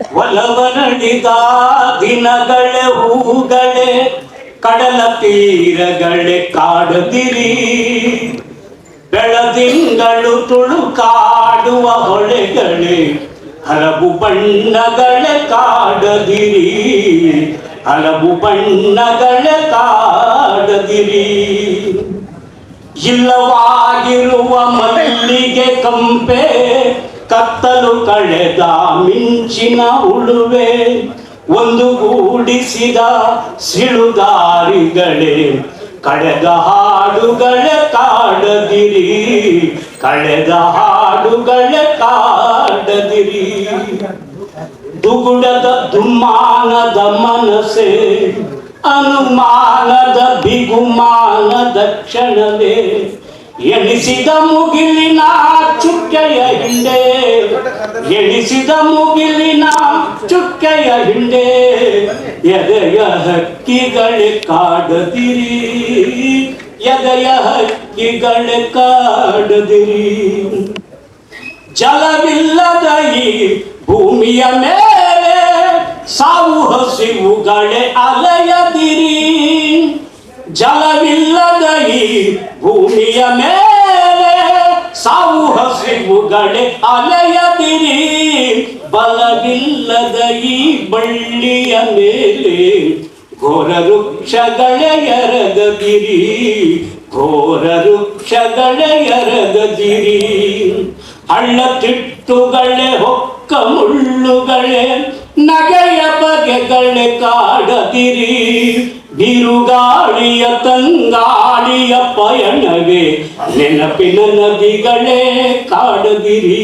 ಒಲವನಡಿದ ದಿನಗಳೇ, ಹೂಗಳೇ, ಕಡಲ ತೀರಗಳೇ ಕಾಡದಿರಿ. ಬೆಳದಿಂಗಳು ತುಳುಕಾಡುವ ಹೊಳೆಗಳೇ, ಹಲವು ಬಣ್ಣಗಳೇ ಕಾಡದಿರಿ. ಹಲವು ಬಣ್ಣಗಳೇ ಕಾಡದಿರಿ. ಇಲ್ಲವಾಗಿರುವ ಮಲ್ಲಿಗೆ ಕಂಪೆ ಕತ್ತಲು ಕಳೆದ ಮಿಂಚಿನ ಉಳುವೆ ಒಂದು ಗೂಡಿಸಿದ ಸಿಳುದಾರಿಗಳೇ ಕಳೆದ ಹಾಡುಗಳ ಕಾಡದಿರಿ, ಕಳೆದ ಹಾಡುಗಳ ಕಾಡದಿರಿ. ದುಗುಡದ ದುಮ್ಮಾನದ ಮನಸೆ ಅನುಮಾನದ ಬಿಗುಮಾನದ ಕ್ಷಣವೇ. ಎಣಿಸಿದ ಮುಗಿಲಿನ ಚುಕ್ಕೆಯ ಹಿಂದೆ ಎಣಿಸಿದ ಮುಗಿಲಿನ ಚುಕ್ಕೆಯ ಹಿಂದೆ ಎದೆಯ ಹಕ್ಕಿಗಳೇ ಕಾಡದಿರಿ. ಎದೆಯ ಹಕ್ಕಿಗಳೇ ಕಾಡದಿರಿ. ಜಲವಿಲ್ಲದ ಈ ಭೂಮಿಯ ಮೇಲೆ ಸಾವು ಹಸಿವುಗಳೇ ಅಲೆಯದಿರಿ. ಜಲವಿಲ್ಲದ ಈ ಭೂಮಿಯ ಮೇಲೆ ಸಾವು ಹಸಿವುಗಳೇ ಅಲೆಯದಿರಿ. ಬಲವಿಲ್ಲದ ಈ ಬಳ್ಳಿಯ ಮೇಲೆ ಘೋರ ವೃಕ್ಷಗಳೇ ಎರಗದಿರಿ. ಘೋರ ವೃಕ್ಷಗಳೇ ಎರಗದಿರಿ. ಹಳ್ಳ ತಿಟ್ಟುಗಳೇ ಹೊಕ್ಕ ಮುಳ್ಳುಗಳೇ ನಗೆಯ ಬಗೆಗಳೇ ಕಾಡದಿರಿ. ಬಿರುಗಾಳಿಯ ತಂಗಾಳಿಯ ಪಯಣವೇ, ನೆನಪಿನ ನದಿಗಳೇ ಕಾಡದಿರಿ,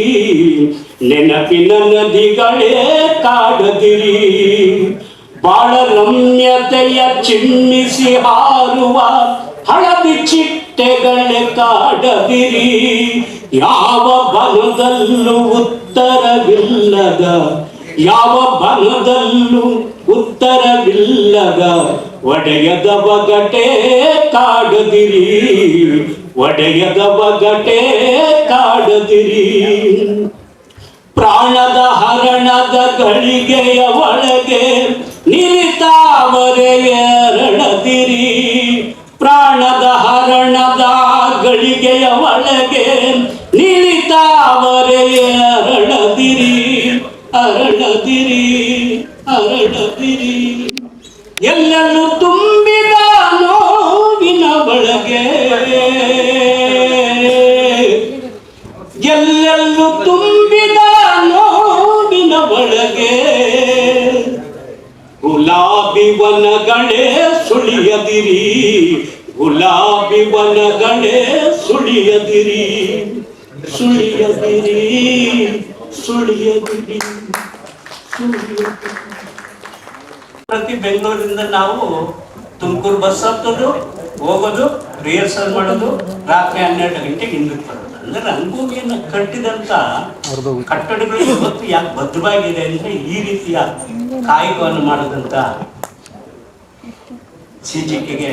ನೆನಪಿನ ನದಿಗಳೇ ಕಾಡದಿರಿ. ಬಾಳ ರಮ್ಯತೆಯ ಚಿಮ್ಮಿಸಿ ಹಾರುವ ಹಳದಿ ಚಿಟ್ಟೆಗಳೇ ಕಾಡದಿರಿ. ಯಾವ ಬಲದಲ್ಲೂ ಉತ್ತರವಿಲ್ಲದ, ಯಾವ ಬಲದಲ್ಲೂ ಉತ್ತರವಿಲ್ಲದ ಒಡೆಯದ ಬಗಟೆ ಕಾಡದಿರಿ. ಒಡೆಯದ ಬಗಟೆ ಕಾಡದಿರಿ. ಪ್ರಾಣದ ಹರಣದ ಗಳಿಗೆಯ ಒಳಗೆ ಎಲ್ಲೆಲ್ಲೂ ತುಂಬಿದ ನೋವಿನ ಒಳಗೆ ಗುಲಾಬಿ ವನಗಳೇ ಸುಳಿಯದಿರಿ. ಗುಲಾಬಿ ವನಗಳೇ ಸುಳಿಯದಿರಿ. ಸುಳಿಯದಿರಿ ಸುಳಿಯದಿರಿ ಪ್ರತಿ ಬೆಂಗಳೂರಿಂದ ನಾವು ತುಮಕೂರು ಬಸ್ ಹತ್ತೋದು, ಹೋಗೋದು ರಿಹರ್ಸಲ್ ಮಾಡೋದು ರಾತ್ರಿ ಹನ್ನೆರಡು ಗಂಟೆಗೆ ಹಿಂದಕ್ಕೆ ಬರೋದು. ಅಂದ್ರೆ ರಂಗೋಲಿಯನ್ನು ಕಟ್ಟಿದಂತ ಕಟ್ಟಡಗಳು ಇವತ್ತು ಯಾಕೆ ಭದ್ರವಾಗಿದೆ ಅಂದ್ರೆ ಈ ರೀತಿಯ ಕಾಯಕವನ್ನು ಮಾಡಿದಂತ ಸಿಜಿಕೆಗೆ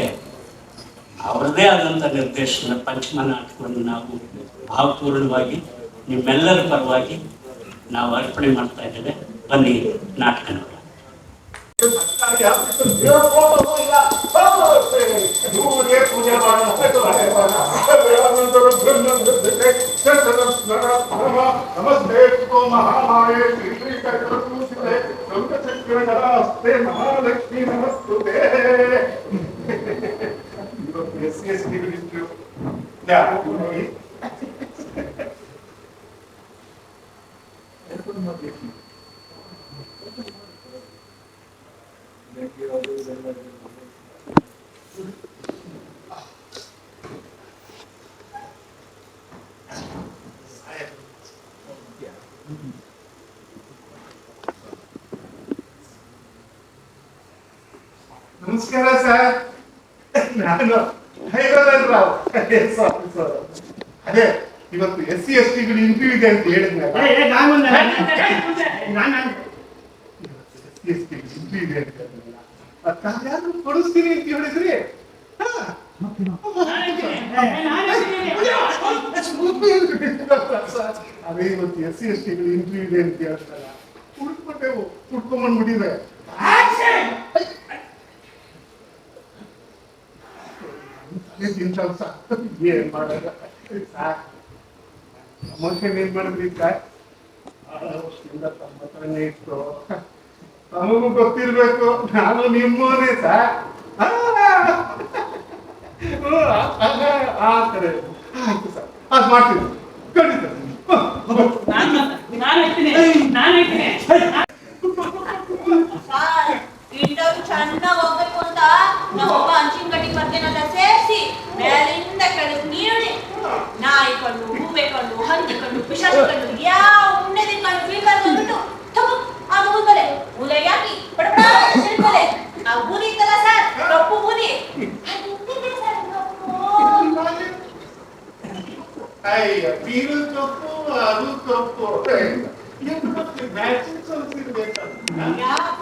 ಅವರದೇ ಆದಂತ ನಿರ್ದೇಶನ ಪಂಚಮ ನಾಟಕವನ್ನು ನಾವು ಭಾವಪೂರ್ಣವಾಗಿ ನಿಮ್ಮೆಲ್ಲರ ಪರವಾಗಿ ನಾವು ಅರ್ಪಣೆ ಮಾಡ್ತಾ ಇದ್ದೇವೆ. ಬನ್ನಿ ನಾಟಕ ಪೂಜೆ नमस्ते तो महामाये श्रीकरकूषिते शङ्खचक्रधरास्ते महालक्ष्मी नमस्तु ते यस्य श्रीविष्णु ಇದೆ ಅಂತ ಟಿ ಇಂಟರ್ವ್ಯೂ ಇದೆ ಅಂತ ಕೊಡಿಸ್ತೀನಿ ಅಂತ ಹೇಳಿದ್ರಿ. ಅದೇ ಇವತ್ತು ಎಸ್ ಸಿ ಎಸ್ ಟಿಗಳು ಇಂಟರ್ವ್ಯೂ ಇದೆ ಅಂತ ಹೇಳ್ತಾರ ಹುಡ್ಕೊಂಡೆವು ಹುಡ್ಕೊಂಬಂದ್ಬಿಟ್ಟಿದೆ ಕೆಲಸ ಏನ್ ಮಾಡೋದು? ಏನ್ ಮಾಡಿದ್ರಿ ಸರ್ ತಮ್ಮ ಹತ್ರನೇ ಇತ್ತು ನಮಗೂ ಗೊತ್ತಿರ್ಬೇಕು ನಾನು ನಿಮ್ಮೋನೇ ಸರ್ ಆ, ಆಯ್ತು ಸರ್ ಅದು ಮಾಡ್ತೀನಿ. ಖಂಡಿತ. ನಾನು ನಾನು ನಾನು ಇಂಟರ್ವ್ಯೂ ಚೆನ್ನಾಗಿ ಹೋಗ್ಬೇಕು ಅಂತ ನಾವು ಅಂಚಿನ ಕಟ್ಟಿಗೆ ಬರ್ತೇನಲ್ಲ ಸೇರಿಸಿ ಮೇಲಿಂದ ಕೆಳಗೆ ನೀಡಿ ನಾಯಿ ಕಂಡು ಹೂವೆ ಕಂಡು ಹಂದಿ ಕಂಡು ಪಿಶಾಚ ಕಂಡು ಯಾವ ಉಣ್ಣೆದಿನ ಕಂಡು ಫೀಲ್ಡರ್ ಬಂದ್ಬಿಟ್ಟು ಆ ಮೇಲೆ ಮೂಲೆಗೆ ಹಾಕಿ ಬಡಬಡ ಆ ಬೂದಿ ಇತ್ತಲ್ಲ ಸರ್ ಕಪ್ಪು ಬೂದಿ. ಕಪ್ಪು. ಅಯ್ಯ ಬೀರು ಅದು ಮತ್ತೆ ಮ್ಯಾಚಿಂಗ್ ಕಲ್ಸಿರ್ಬೇಕಲ್ಲ ಯಾಕ?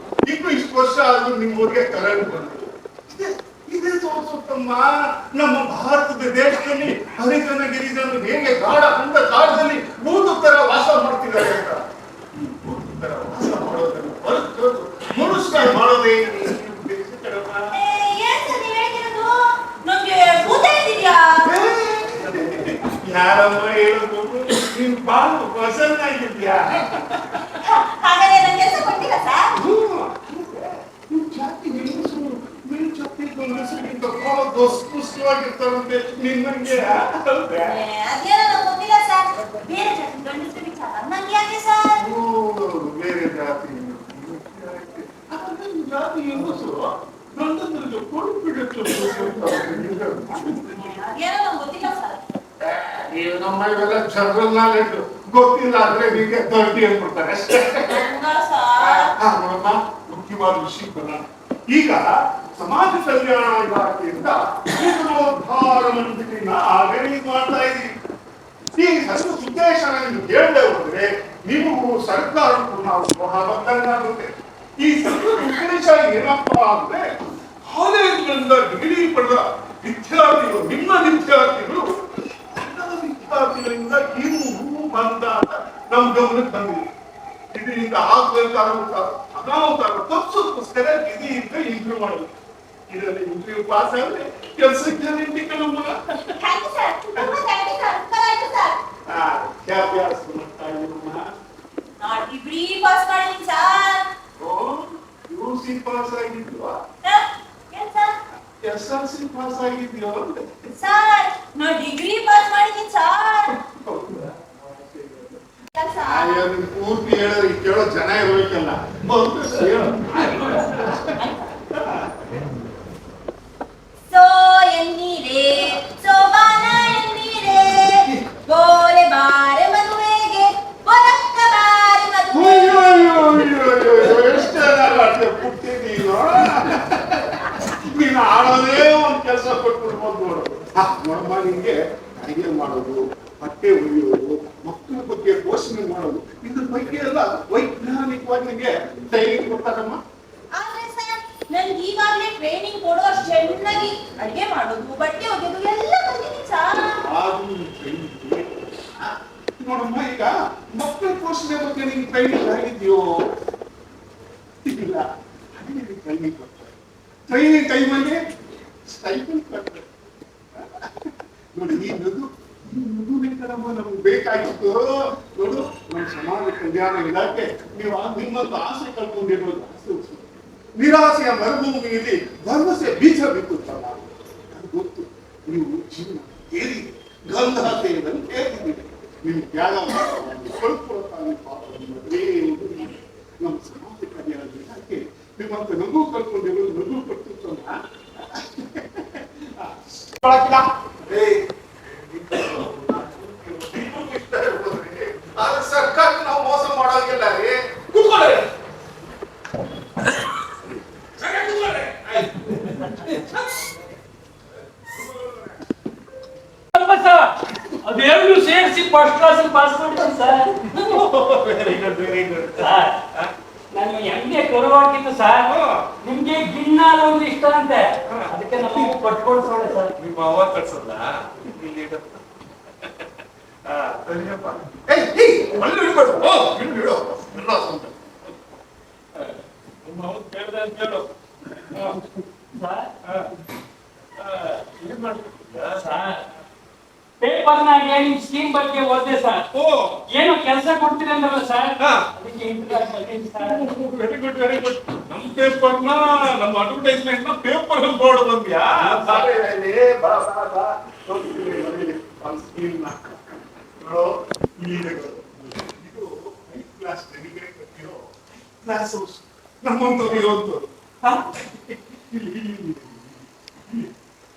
ಇನ್ನು ಇಷ್ಟು ವರ್ಷ ಆದ್ರೂ ನಿಮ್ಮೂರಿಗೆ ಕರೆಂಟ್ ಬಂತು. ಇದೆ- ತೋರಿಸುತ್ತಮ್ಮ ನಮ್ಮ ಭಾರತದ ದೇಶದಲ್ಲಿ ಹರಿಜನ ಗಿರಿಜನರು ಹೇಗೆ ಗಾಢ ಅಂತ ಕಾಲದಲ್ಲಿ ಭೂತು ತರ ವಾಸ ಮಾಡ್ತಿದ್ದಾರೆ ಅಂತ. ವಾಸ ಮನುಷ್ಯ ಮಾಡೋದೇ ಯಾರಮ್ಮ ಹೇಳುದು? ನೀನ್ ಬಾಳು ಪ್ರಸನ್ನ ಹಾಗಾದ್ರೆ ನನ್ ಕೆಲಸ ಕೊಟ್ಟಿಲ್ಲ ಸರ್ ನೀವು ಜಾತಿ ಹೆಂಗಸರು ನೀವು ಗಂಡಸರಿಗಿಂತ ಬಹಳ ನಿನ್ನಂಗೆ? ಏ, ಅದೇನೋ ನಂಗ್ ಗೊತ್ತಿಲ್ಲ ಸರ್. ಬೇರೆ ಜಾತಿ ಗಂಡಸ್ರ ವಿಚಾರ ನಂಗೆ ಯಾಕೆ ಸರ್? ಬೇರೆ ಜಾತಿ ಜಾತಿ ಹೆಂಗಸರು ಗಂಡಸರಿಗೆ ಕೊಡುಬಿಡುತ್ತೆ ಅದೇನೋ ನಂಗ್ ಗೊತ್ತಿಲ್ಲ. ಸರ್. ನೀವು ನಮ್ಮ ಇವೆಲ್ಲ ಜನರಲ್ ನಾಲೆಡ್ಜ್ ಗೊತ್ತಿಲ್ಲ ಅಂದ್ರೆ ನಿಮಗೆ ತರ್ಟಿ ಅಂದ್ಬಿಡ್ತಾರೆ ಅಷ್ಟೇ ಸರ್. ಆ, ನೋಡಮ್ಮ, ಮುಖ್ಯವಾದ ವಿಷಯಕ್ಕೆ ಬರೋಣ ಈಗ ಸಮಾಜ ಕಲ್ಯಾಣ ಇಲಾಖೆಯಿಂದ ಜೀವನೋದ್ಧಾರ ಮಂಡಳಿನ ಆಲ್ರೆಡಿ ಮಾಡ್ತಾ ಇದ್ದೀವಿ ಈ ಸಣ್ಣ ಉದ್ದೇಶ ಎಂದು ಕೇಳದೆ ಹೋದ್ರೆ ನೀವು ಸರ್ಕಾರಕ್ಕೂ ನಾವು ಬಹಳ ಈ ಹಸಿರು ಉದ್ದೇಶ ಏನಪ್ಪಾ ಅಂದ್ರೆ ಕಾಲೇಜುಗಳಿಂದ ಡಿಗ್ರಿ ಪಡೆದ ವಿದ್ಯಾರ್ಥಿಗಳು, ನಿಮ್ಮ ವಿದ್ಯಾರ್ಥಿಗಳು ವಿದ್ಯಾರ್ಥಿಗಳಿಂದ ಇನ್ನು ಬಂದ ಅಂತ ನಮ್ಮ ಗಮನಕ್ಕೆ ಬಂದಿದೆ. ಇದರಿಂದ ಆಗ್ಬೇಕು ಅನಾಹುತ ತಪ್ಪಿಸೋದಕ್ಕೋಸ್ಕರ ಇದರಿಂದ ಮಾಡಬೇಕು ಮಾಡೋದು ಇದರಲ್ಲಿ ಇಂಟರ್ವ್ಯೂ ಪಾಸ್ ಆದ್ರೆ ಕೆಲಸಕ್ಕೆ ಗ್ಯಾರಂಟಿ ಕಣಮ್ಮ ಥ್ಯಾಂಕ್ ಯು ಸರ್ ತುಂಬಾ ಥ್ಯಾಂಕ್ ಯು ಸರ್ ಉತ್ತರ ಆಯ್ತು ಸರ್ ಆ, ವಿದ್ಯಾಭ್ಯಾಸ ಮಾಡ್ತಾ ಇದ್ದೀರಮ್ಮ ನಾ ಡಿಗ್ರಿ ಪಾಸ್ ಮಾಡಿದ್ದೀನಿ ಸರ್ ಓ ಯು ಸಿ ಪಾಸ್ ಆಗಿದ್ಯೋ ಸರ್, ಏನ್ sir S L C pass ಆಗಿದ್ಯೋ ಅಂದೆ. ಸರ್ ನಾ ಡಿಗ್ರಿ ಪಾಸ್ ಮಾಡಿದ್ದೀನಿ ಸರ್ ಹೌದಾ? ಕೆಲಸ ಅಯ್ಯೋ, ನೀನ್ ಪೂರ್ತಿ ಹೇಳಿದ್ರೆ ಈ ಕೇಳೋ ಜನ ಇರ್ಬೇಕಲ್ಲ ಬಂದು ಹೇಳು ಆಡೋದೇ ಒಂದ್ ಕೆಲಸ ಕೊಟ್ಬಿಡ್ಬೋದು ನೋಡೋದು ನೋಡಮ್ಮ ನಿಂಗೆ ಅಡಿಗೆ ಮಾಡೋದು ಬಟ್ಟೆ ಉಳಿಯೋದು ಮಕ್ಕಳ ಬಗ್ಗೆ ಪೋಷಣೆ ಮಾಡೋದು ಇದ್ರ ಬಗ್ಗೆ ಎಲ್ಲ ವೈಜ್ಞಾನಿಕವಾಗಿ ನಿಮಗೆ ಟ್ರೈನಿಂಗ್ ಕೊಡ್ತಾರಮ್ಮ? ನನ್ಗೆ ಈಗಾಗಲೇ ಟ್ರೈನಿಂಗ್ ಕೊಡುವಷ್ಟು ಚೆನ್ನಾಗಿ ಅಡಿಗೆ ಮಾಡೋದು ಬಟ್ಟೆ ಒಗೆದು ಎಲ್ಲ ಕಲಿತೀನಿ ಸರ್. ನೋಡಮ್ಮ ಈಗ ಮಕ್ಕಳ ಪೋಷಣೆ ಬಗ್ಗೆ ನಿಂಗೆ ಟ್ರೈನಿಂಗ್ ಆಗಿದ್ಯೋ? ಇಲ್ಲ ಟ್ರೈನಿಂಗ್ ಟ್ರೈನಿಂಗ್ ಟೈಮಲ್ಲಿ ಸ್ಟೈಪಲ್ ಕೊಡ್ತಾರೆ ನೋಡಿ, ಈ ನಗು ಈ ನಮ್ಗೆ ಬೇಕಾಗಿತ್ತು. ನೋಡು, ನಮ್ಮ ಸಮಾಜ ಕಲ್ಯಾಣ ಇಲಾಖೆ, ನೀವು ನಿಮ್ಮೊಂದು ಆಸೆ ಕಳ್ಕೊಂಡಿರೋದು ಆಸೆ. ನಿರಾಸೆಯ ಮರುಭೂಮಿಯಲ್ಲಿ ಭರವಸೆ ಬೀಜ ಬಿತ್ತುತ್ತಲ್ಲ ಗೊತ್ತು. ನೀವು ಜೀವನ ಏರಿ ಗಂಧ ಸೇರಿದಂತೆ ನಿಮ್ಗೆ ತ್ಯಾಗ ಕಳ್ಕೊಳ್ತಾನೆ ಪಾಪ ನಮ್ಮ ಸಮಾಜ ನಿಮ್ಮಂತ ನಗು ಕಳ್ಕೊಂಡಿರೋದು ನಗು ಕೊಡ್ತಿತ್ತಲ್ಲ ಕೊಳಕಿಲ್ಲ ಏ, ಆದ್ರೆ ಸರ್ಕಾರ ನಾವು ಮೋಸ ಮಾಡೋಂಗಿಲ್ಲ ರೀ. ಕೂತ್ಕೊಳ್ಳಿ. ಸೇರಿಸಿ ಫಸ್ಟ್ ಕ್ಲಾಸ್ ಪಾಸ್ ಮಾಡಿದ್ದೀನಿ sir very good very good sir ನಾನು ಹೆಂಗೆ ಕರುವಾಗಿತ್ತು ಸರ್. ನಿಮ್ಗೆ ಗಿನ್ನಾಲ ಒಂದು ಇಷ್ಟ ಅಂತೆ. ಅದಕ್ಕೆ ನಮ್ಮ ಸೋಳೆ ಸರ್. ನಿಮ್ಮ ಅವ್ವ ಕಟ್ಸಲ್ಲ ಇಲ್ಲಿ. ನಿಮ್ಮ ಅವ್ವ ಕೇಳ್ದೆ ಅಂತ ಹೇಳು. ಆ, ಸರ್ ಏನ್? ಸರ್. ಪೇಪರ್ನಾಗೆ ನಿಮ್ ಸ್ಕೀಮ್ ಬಗ್ಗೆ ಓದಿದೆ ಸರ್ ಓ. ಏನೋ ಕೆಲಸ ಕೊಡ್ತೀರಿ ಅಂದ್ರಲ್ಲ ಸರ್. ಅದಕ್ಕೆ ವೆರಿ ಗುಡ್ ವೆರಿ ಗುಡ್ ನಮ್ ಪೇಪರ್ನ ನಮ್ಮ ಅಡ್ವರ್ಟೈಸ್ಮೆಂಟ್ನ ಪೇಪರ್ ಬೋರ್ಡ್ ಬಂದ್ಯಾ? class ನಮ್ಮಂತವ್ರು ಇಲ್ಲಿ.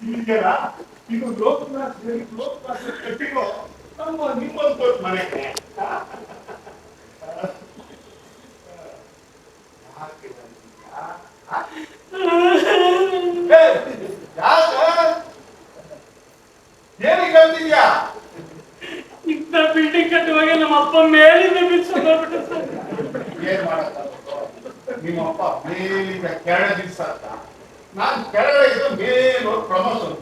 ಇಲ್ಲಿಗೆಲ್ಲ ಇದು ಲೋಕನಾಥ್ ಲೋಕನಾಥ್ ಕಟ್ಟಿರೋ ನಮ್ಮ ನಿಮ್ಮಂತವ್ರ ಮನೆ ಹಾ? ಏನಕ್ಕೆ ಹೇಳ್ತಿದ್ಯಾ ಇಂಥ ಬಿಲ್ಡಿಂಗ್ ಕಟ್ಟುವಾಗ ನಮ್ಮ ಅಪ್ಪ ಮೇಲಿಂದ ಬಿಡಿಸ್ಕೊಂಡು ಹೋಗ್ಬಿಟ್ಟು ಸರ್ ಏನ್ ಮಾಡಕ್ಕಾಗುತ್ತೋ? ನಿಮ್ಮಪ್ಪ ಮೇಲಿಂದ ಕೆಳಗೆ ದಿವಸ ಅಂತ ನಾನು ಕೆಳಗಡೆ ಇದ್ದು ಮೇಲ್ ಹೋಗಿ ಪ್ರಮೋಷನ್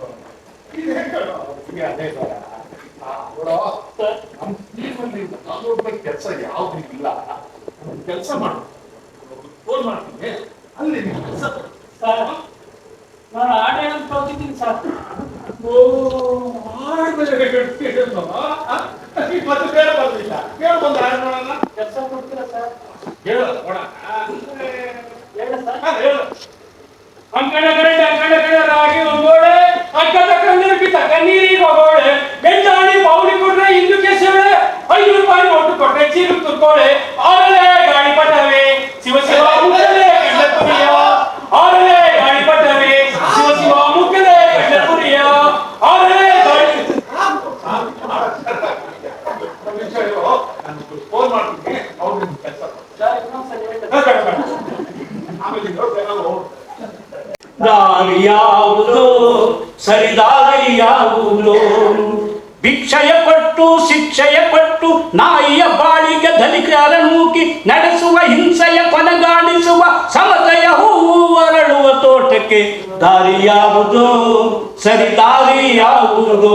ಇದು ಹೆಂಗೆ ನಿಮಗೆ ಅದೇ ಬೇಡ ಆ, ನೋಡೋ, ನಮ್ಮ ಜೀವನದಲ್ಲಿ ನಾನು ಕೆಲಸ ಯಾವ್ದು ಇಲ್ಲ ಕೆಲಸ ಮಾಡು ಫೋನ್ ಮಾಡ್ತೀನಿ ಅಲ್ಲಿ ನೀನು ಕೆಲಸ ಸರ್ ನಾನು ಆಡ ಹೇಳೋದು ಕಲ್ತಿದ್ದೀನಿ ಸರ್. ಓ ಆಡ್ಮೇಲೆ ಮತ್ತೆ ಬೇರೆ ಬರ್ಲಿಲ್ಲ ಆಡ್ ಕೆಲಸ ಕೊಡ್ತೀರಾ ಸರ್? ಹೇಳು ನೋಡೋಣ ಹೇಳ ಸರ್. ಹೇಳು. ಅಂಕಣ ಕಡೆ ಅಂಕಣ ಕಡೆ ರಾಗಿ ಒಂದೋಳೆ ಅಕ್ಕದ ಕಣ್ಣೀರು ಬಿದ್ದ ಕಣ್ಣೀರಿಗೆ ಕೊಟ್ರೆ ಹಿಂದಕ್ಕೆ ಸೇವೆ ಐದು ರೂಪಾಯಿ ನೋಟು ಕೊಟ್ರೆ ಚೀರು ತುರ್ಕೋಳೆ ಆಮೇಲೆ ಗಾಳಿ ಪಟವೆ ಶಿವ ಶಿವ ಮುಕ್ಕಲೆ ಕಂಡ ಪುರಿಯ ಆರಲೆ ಗಾಳಿ ಪಟವೆ ಶಿವ ಶಿವ ಮುಕ್ಕಲೆ ಕಂಡ ಪುರಿಯ ಆರಲೆ ಗಾಳಿ ಫೋನ್ ಮಾಡ್ತೀನಿ ಅವ್ರು ಕೆಲಸ ಸರ್, ಇನ್ನೊಂದ್ ಸಲ ಹೇಳ್ತಾರೆ. ಆಮೇಲೆ ಇನ್ನೊಂದು ದಾರಿ ಯಾವುದು ಸರಿದಾರಿ ಯಾವುದು ಭಿಕ್ಷಯ ಪಟ್ಟು ಶಿಕ್ಷೆಯ ಪಟ್ಟು ನಾಯಿಯ ಬಾಳಿಗೆ ಧನಿಕರ ನೂಕಿ ನಡೆಸುವ, ಹಿಂಸೆಯ ಕೊನಗಾಣಿಸುವ, ಸಮತೆಯ ಹೂವು ಅರಳುವ ತೋಟಕ್ಕೆ ದಾರಿ ಸರಿ ಸರಿದಾರಿ ಯಾವುದು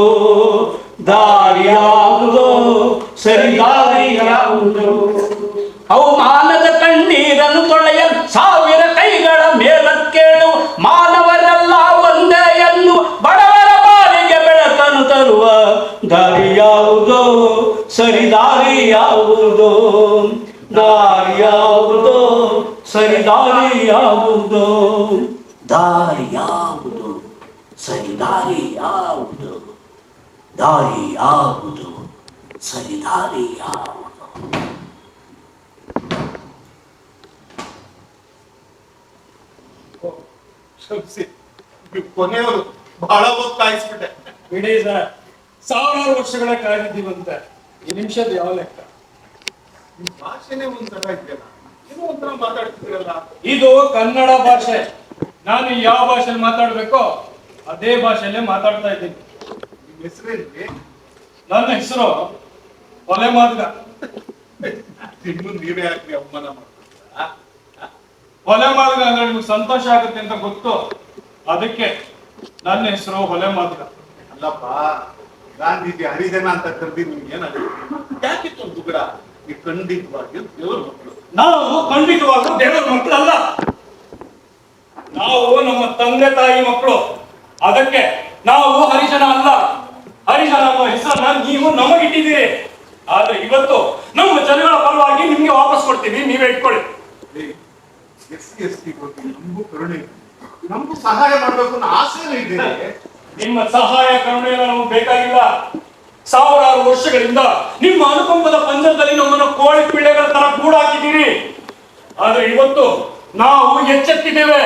ಯಾವುದೋ ದಾರಿ ಯಾವುದು ಸರಿ ದಾರಿ ಯಾವುದೋ ದಾರಿ ಯಾವುದು ಸರಿ ದಾರಿ ಯಾವುದು ದಾರಿ ಯಾವುದು ಸರಿ ದಾರಿ ಯಾವುದು ಕೊನೆಯವರು ಬಹಳ ಹೊತ್ತು ಕಾಯಿಸ್ಬಿಟ್ಟೆ ಇಡೀ ಸಾವಿರಾರು ವರ್ಷಗಳ ಕಾಯ್ದಿದ್ದೀವಂತೆ ಈ ನಿಮಿಷದ ಯಾವ ಲೆಕ್ಕ? ಇದು ಕನ್ನಡ ಭಾಷೆ. ನಾನು ಯಾವ ಭಾಷೆಯಲ್ಲಿ ಮಾತಾಡ್ಬೇಕೋ ಅದೇ ಭಾಷೆಯಲ್ಲೇ ಮಾತಾಡ್ತಾ ಇದ್ದೀನಿ. ನನ್ನ ಹೆಸರು ಒಲೆ ಮಾದ್ಗ. ನೀವೇ ಹಾಕಿ ಅವಮಾನ ಹೊಲೆ ಮಾದ್ಗ ಅಂದ್ರೆ ನಿಮ್ಗೆ ಸಂತೋಷ ಆಗುತ್ತೆ ಅಂತ ಗೊತ್ತು. ಅದಕ್ಕೆ ನನ್ನ ಹೆಸರು ಹೊಲೆ ಮಾದ್ಗ. ಅಲ್ಲಪ್ಪ ಗಾಂಧೀಜಿ ಹರಿಜನ ಅಂತ ಕರೆದಿ ನಿಮ್ಗೆ ಏನಾಗುತ್ತೆ? ಯಾಕಿತ್ತು ಒಂದು ದುಗ್ಡ ಈ ಖಂಡಿತವಾಗಿ ದೇವ್ರ ಮಕ್ಕಳು. ನಾವು ಖಂಡಿತವಾಗ್ಲೂ ದೇವರ ಮಕ್ಕಳಲ್ಲ ನಾವು ನಮ್ಮ ತಂದೆ ತಾಯಿ ಮಕ್ಕಳು. ಅದಕ್ಕೆ ನಾವು ಹರಿಜನ ಅಲ್ಲ. ಹರಿಜನ ಅನ್ನೋ ಹೆಸರನ್ನ ನೀವು ನಮಗಿಟ್ಟಿದ್ದೀರಿ. ಆದ್ರೆ ಇವತ್ತು ನಮ್ಮ ಜನಗಳ ಪರವಾಗಿ ನಿಮ್ಗೆ ವಾಪಸ್ ಕೊಡ್ತೀವಿ ನೀವೇ ಇಟ್ಕೊಳ್ಳಿ. ಎಸ್ ಸಿ ಎಸ್ ಟಿ ಬಗ್ಗೆ ನಮಗೂ ಕರುಣೆ. ನಮಗೂ ಸಹಾಯ ಮಾಡಬೇಕು ಅನ್ನೋ ಇದ್ದೀರಾ ಇದೆ. ನಿಮ್ಮ ಸಹಾಯ ಕರುಣೆ ನಮಗೆ ಬೇಕಾಗಿಲ್ಲ. ಸಾವಿರಾರು ವರ್ಷಗಳಿಂದ ನಿಮ್ಮ ಅನುಕಂಪದ ಪಂಜರದಲ್ಲಿ ನಮ್ಮನ್ನು ಕೋಳಿ ಪಿಳ್ಳೆಗಳ ತರ ಕೂಡಾಕಿದ್ದೀರಿ ಆದ್ರೆ ಇವತ್ತು ನಾವು ಎಚ್ಚೆತ್ತಿದ್ದೇವೆ.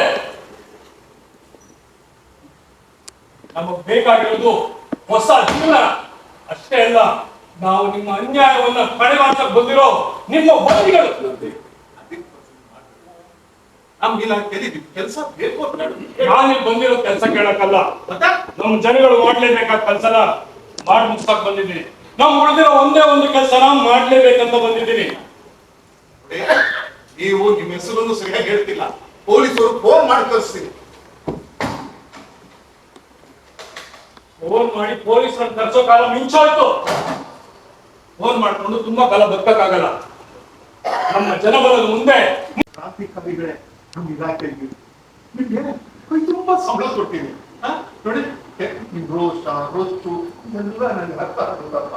ನಮಗ್ ಬೇಕಾಗಿರೋದು ಹೊಸ ಜೀವನ. ಅಷ್ಟೇ ಅಲ್ಲ ನಾವು ನಿಮ್ಮ ಅನ್ಯಾಯವನ್ನ ಕಡೆಗಾಣಿಸಕ್ ಬಂದಿರೋ ನಿಮ್ಮ ಬಂದಿಗಳು ನಮ್ಮ ಇಲಾಖೆಯಲ್ಲಿ ಕೆಲಸ ಬೇಕು ನಾನು ಬಂದಿರೋ ಕೆಲಸ ಕೇಳಕ್ಕಲ್ಲ. ನಮ್ ನಮ್ಮ ಜನಗಳು ಮಾಡ್ಲೇಬೇಕಾದ ಕೆಲಸನ ಮಾಡಿ ಮುಗಿಸಕ್ ಬಂದಿದ್ದೀನಿ. ನಾವು ಉಳಿದಿರೋ ಒಂದೇ ಒಂದು ಕೆಲಸನ ಮಾಡ್ಲೇಬೇಕಂತ ಬಂದಿದ್ದೀನಿ. ನೋಡಿ, ನೀವು ನಿಮ್ಮ ಹೆಸರನ್ನು ಸರಿಯಾಗಿ ಹೇಳ್ತಿಲ್ಲ. ಪೊಲೀಸರು ಫೋನ್ ಮಾಡಿ ಕಳಿಸ್ತೀನಿ. ಫೋನ್ ಮಾಡಿ ಪೊಲೀಸರ ಕರ್ಸೋ ಕಾಲ ಮಿಂಚೋಯ್ತು. ಫೋನ್ ಮಾಡ್ಕೊಂಡು ತುಂಬಾ ಕಾಲ ಬದುಕಕ್ಕಾಗಲ್ಲ. ನಮ್ಮ ಜನಬಲದ ಮುಂದೆ. ಕ್ರಾಂತಿಕಾರಿಗಳೇ ನಮ್ಮ ಇಲಾಖೆಯಲ್ಲಿ ನಿಮ್ಗೆ ತುಂಬಾ ಸಂಬಳ ಕೊಡ್ತೀನಿ. ಆ? ನೋಡಿ. ಎ, ನಿಮ್ ಇದೆಲ್ಲ ನನಗೆ ಅರ್ಥ ಆಗುತ್ತಪ್ಪ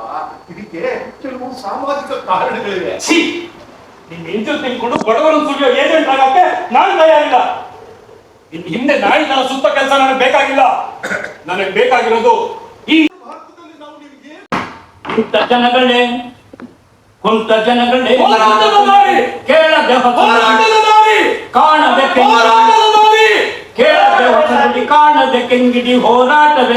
ಇದಕ್ಕೆ ಕೆಲವು ಸಾಮಾಜಿಕ ಕಾರಣಗಳಿವೆ. ಛೀ! ನಿಮ್ ಇಂಜಲ್ ತಿನ್ಕೊಂಡು ಬಡವರನ್ನು ಸುಳಿಯೋ ಏಜೆಂಟ್ ಆಗಕ್ಕೆ ನಾನು ತಯಾರಿಲ್ಲ. ಇನ್ ಹಿಂದೆ ನಾಯಿ ತರ ಸುತ್ತ ಕೆಲಸ ನನಗೆ ಬೇಕಾಗಿಲ್ಲ. ನನಗೆ ಬೇಕಾಗಿರೋದು ಈ ಭಾರತದಲ್ಲಿ ನಾವು ನಿಮ್ಗೆ ಕುಂತ ಜನಗಳೇ ಕುಂತ ಜನಗಳೇ! ಕೇಳದೆ ಹೊಸ ಹೋರಾಟದ ದಾರಿ ಕಾಣದೆ ಕೆಂಗಿಡಿ ಹೋರಾಟದ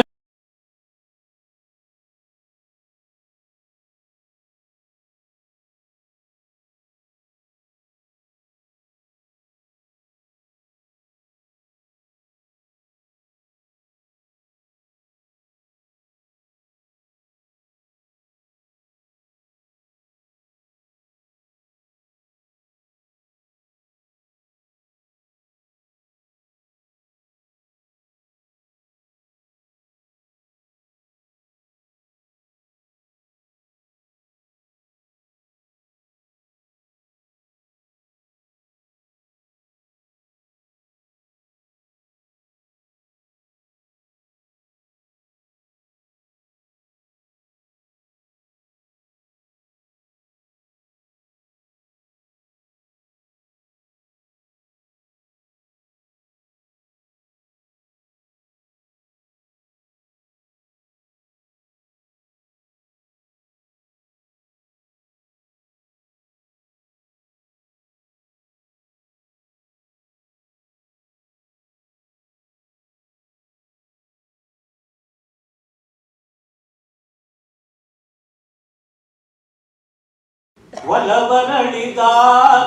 ಒಲವರಳಿದ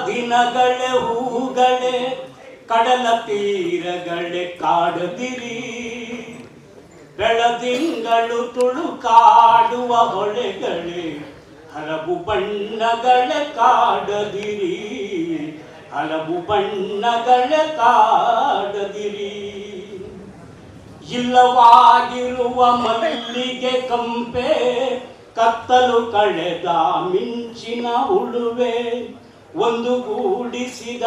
ದಿನಗಳೇ, ಹೂಗಳೇ, ಕಡಲ ತೀರಗಳೇ ಕಾಡದಿರಿ. ಬೆಳದಿಂಗಳು ತುಳುಕಾಡುವ ಹೊಳೆಗಳೆ, ಹಲವು ಬಣ್ಣಗಳೇ ಕಾಡದಿರಿ. ಹಲವು ಬಣ್ಣಗಳೇ ಕಾಡದಿರಿ. ಇಲ್ಲವಾಗಿರುವ ಮಲ್ಲಿಗೆ ಕಂಪೆ ಕತ್ತಲು ಕಳೆದ ಮಿಂಚಿನ ಉಳುವೆ ಒಂದು ಕೂಡಿಸಿದ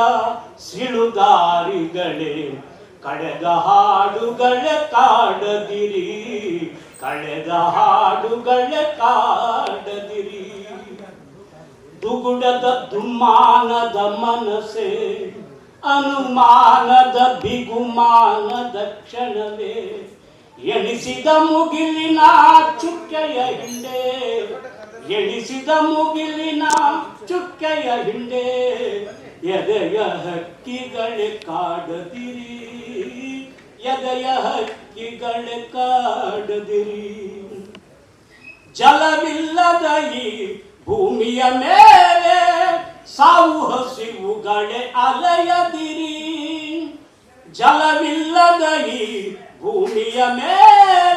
ಸಿಳುದಾರಿಗಳೇ ಕಳೆದ ಹಾಡುಗಳ ಕಾಡದಿರಿ, ಕಳೆದ ಹಾಡುಗಳ ಕಾಡದಿರಿ. ದುಗುಡದ ದುಮ್ಮಾನದ ಮನಸೆ ಅನುಮಾನದ ಬಿಗುಮಾನದ ಕ್ಷಣವೇ ಎಣಿಸಿದ ಮುಗಿಲಿನ ಚುಕ್ಕೆಯ ಹಿಂಡೆ, ಎಣಿಸಿದ ಮುಗಿಲಿನ ಚುಕ್ಕೆಯ ಹಿಂಡೆ, ಎದೆಯ ಹಕ್ಕಿಗಳೇ ಕಾಡದಿರಿ, ಎದೆಯ ಹಕ್ಕಿಗಳೇ ಕಾಡದಿರಿ. ಜಲವಿಲ್ಲದ ಈ ಭೂಮಿಯ ಮೇಲೆ ಸಾವು ಹಸಿವುಗಳೇ ಅಲೆಯದಿರಿ. ಜಲವಿಲ್ಲದ ಈ ಭೂಮಿಯ ಮೇಲೆ.